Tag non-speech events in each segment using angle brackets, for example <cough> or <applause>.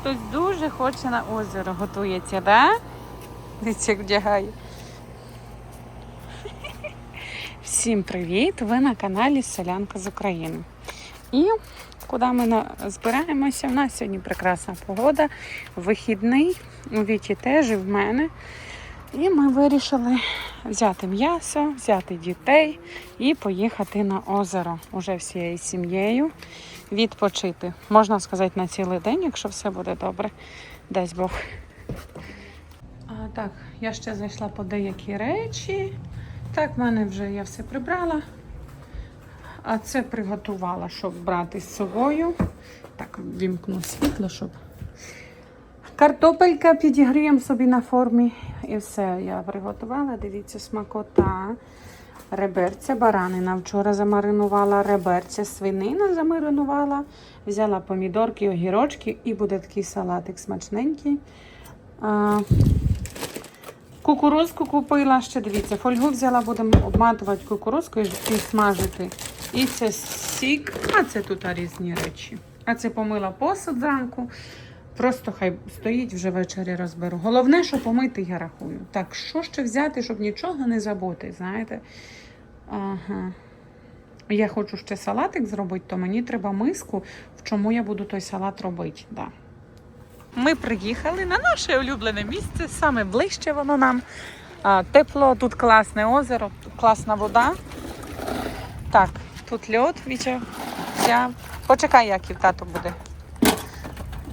хтось дуже хоче на озеро готується, да? Дивіться, як вдягає. Всім привіт! Ви на каналі Селянка з України. І куди ми збираємося? У нас сьогодні прекрасна погода, вихідний, у Віті теж і в мене. І ми вирішили взяти м'ясо, взяти дітей і поїхати на озеро уже всією сім'єю відпочити. Можна сказати, на цілий день, якщо все буде добре, дасть Бог. А, так, я ще зайшла по деякі речі. Так, в мене вже я все прибрала. А це приготувала, щоб брати з собою. Так, вімкну світло, щоб. Картопелька підігріємо собі на формі. І все я приготувала. Дивіться, смакота. Реберця, баранина. Вчора замаринувала реберця, свинина замаринувала. Взяла помідорки, огірочки і буде такий салатик смачненький. Кукурузку купила ще, дивіться, фольгу взяла, будемо обматувати кукурузку і смажити. І це сік, а це тут різні речі. А це помила посуд зранку. Просто хай стоїть вже ввечері розберу. Головне, що помити, я рахую. Так, що ще взяти, щоб нічого не забути, знаєте? Ага. Я хочу ще салатик зробити, то мені треба миску, в чому я буду той салат робити. Да. Ми приїхали на наше улюблене місце, саме ближче воно нам. А, тепло, тут класне озеро, класна вода. Так, тут льод Вітя взяв. Почекай, яків тато буде.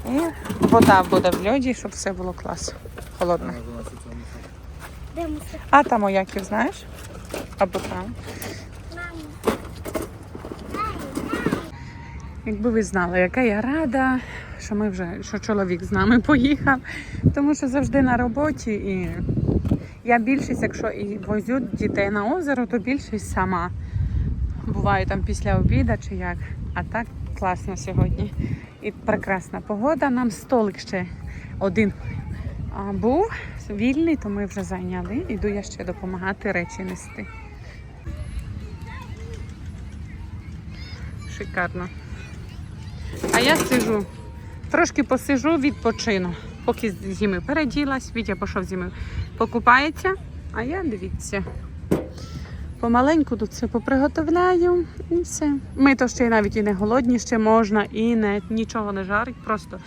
І вода буде в льоді, щоб все було класно. Холодно. А там о яків, знаєш? Або там. Якби ви знали, яка я рада, що ми вже що чоловік з нами поїхав, тому що завжди на роботі і я більшість, якщо і возю дітей на озеро, то більшість сама. Буваю там після обіду чи як. А так класно сьогодні. І прекрасна погода. Нам столик ще один був вільний, то ми вже зайняли. Іду я ще допомагати речі нести. Шикарно. А я сижу. Трошки посижу, відпочину. Поки з зими переділась, Вітя пішов зими покупається, а я дивіться. Помаленьку тут все поприготовляю і все. Ми то ще навіть і не голодні, ще можна, і не, нічого не жарить. Просто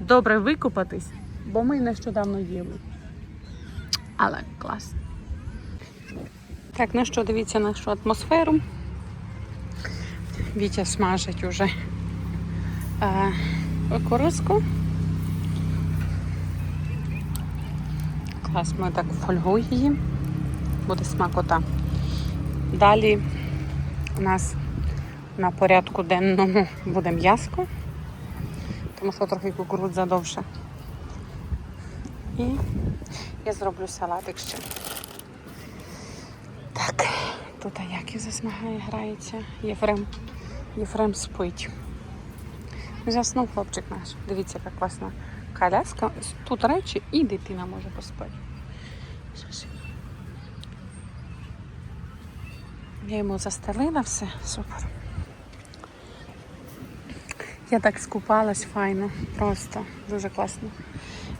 добре викупатись, бо ми нещодавно їли. Але клас. Так, ну що, дивіться нашу атмосферу. Вітя смажить уже е, кукурузку. Клас, ми так в фольгу її. Буде смакота. Далі у нас на порядку денному буде м'яско, тому що трохи кукурудза довше. І я зроблю салатик ще. Так, тут Аяків засмагає, грається. Єфрем. Єфрем спить. Заснув хлопчик наш. Дивіться, яка класна коляска. Тут речі і дитина може поспати. Я йому застелила все, супер. Я так скупалась файно, просто дуже класно.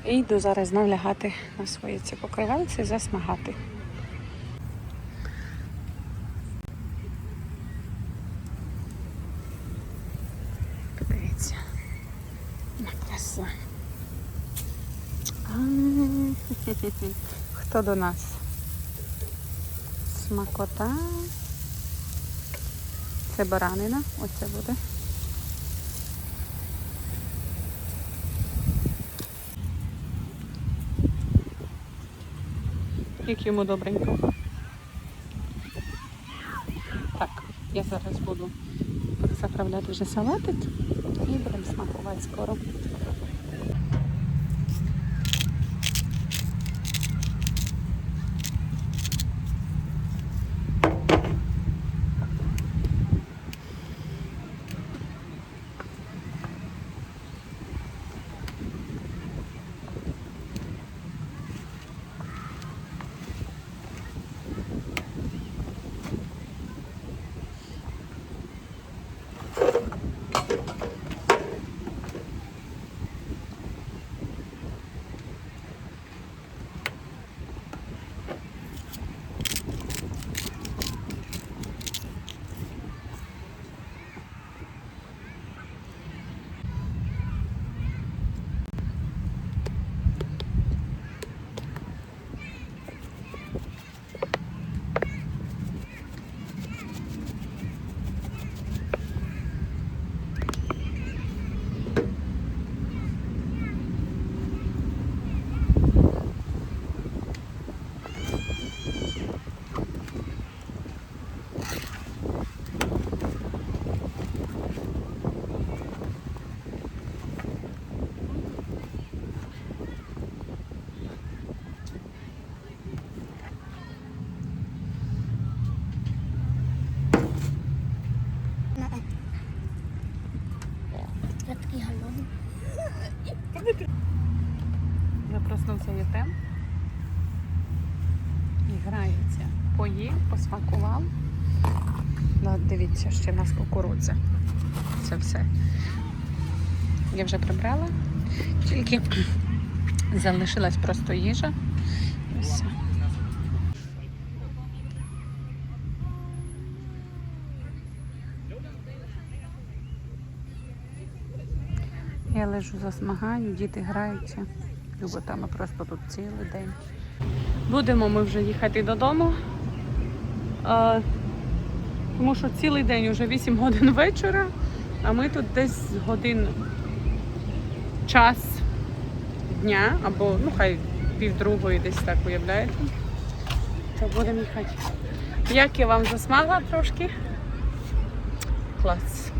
І йду зараз знов лягати на свої ці покривальці і засмагати. Подивіться. На краса. <laughs> Хто до нас? Смакота. Це баранина, оце буде. Як йому добренько. Так, я зараз буду заправляти вже салатик і будемо смакувати скоро. Я проснувся Єтем. І грається. Поїв, посмакував. Ну, дивіться, ще в нас кукурудза. Це все. Я вже прибрала. Тільки залишилась просто їжа. І все. Лежу засмагаю, діти граються. Люба там просто тут цілий день. Будемо ми вже їхати додому. А, тому що цілий день вже 8 годин вечора, а ми тут десь годин час дня, або ну хай півдругої десь так уявляєте. То будемо їхати. Як я вам засмагла трошки? Клас.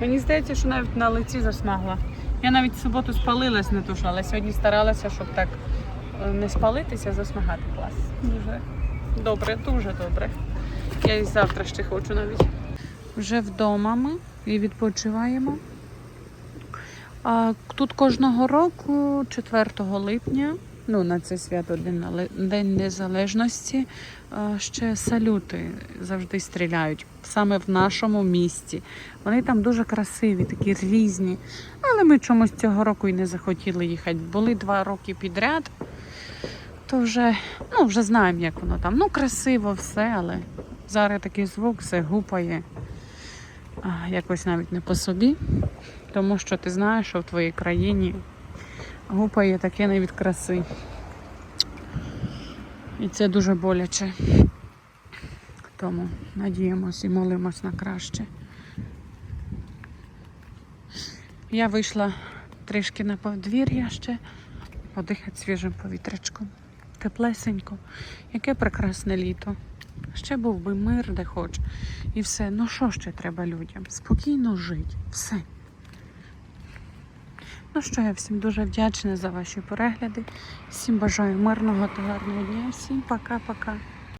Мені здається, що навіть на лиці засмагла. Я навіть в суботу спалилась не дуже, але сьогодні старалася, щоб так е, не спалитися, засмагати клас. Дуже добре, дуже добре. Я і завтра ще хочу навіть. Вже вдома ми і відпочиваємо. Тут кожного року, 4 липня, ну на це свято День, Незалежності, ще салюти завжди стріляють саме в нашому місті. Вони там дуже красиві, такі різні. Але ми чомусь цього року і не захотіли їхати. Були два роки підряд, то вже, ну, вже знаємо, як воно там. Ну, красиво все, але зараз такий звук, все гупає. Якось навіть не по собі. Тому що ти знаєш, що в твоїй країні гупає таке не від краси. І це дуже боляче. Тому надіємось і молимось на краще. Я вийшла трішки на подвір'я ще, подихати свіжим повітрячком. Теплесенько. Яке прекрасне літо. Ще був би мир, де хоч. І все. Ну що ще треба людям? Спокійно жити. Все. Ну що, я всім дуже вдячна за ваші перегляди. Всім бажаю мирного та гарного дня. Всім пока-пока.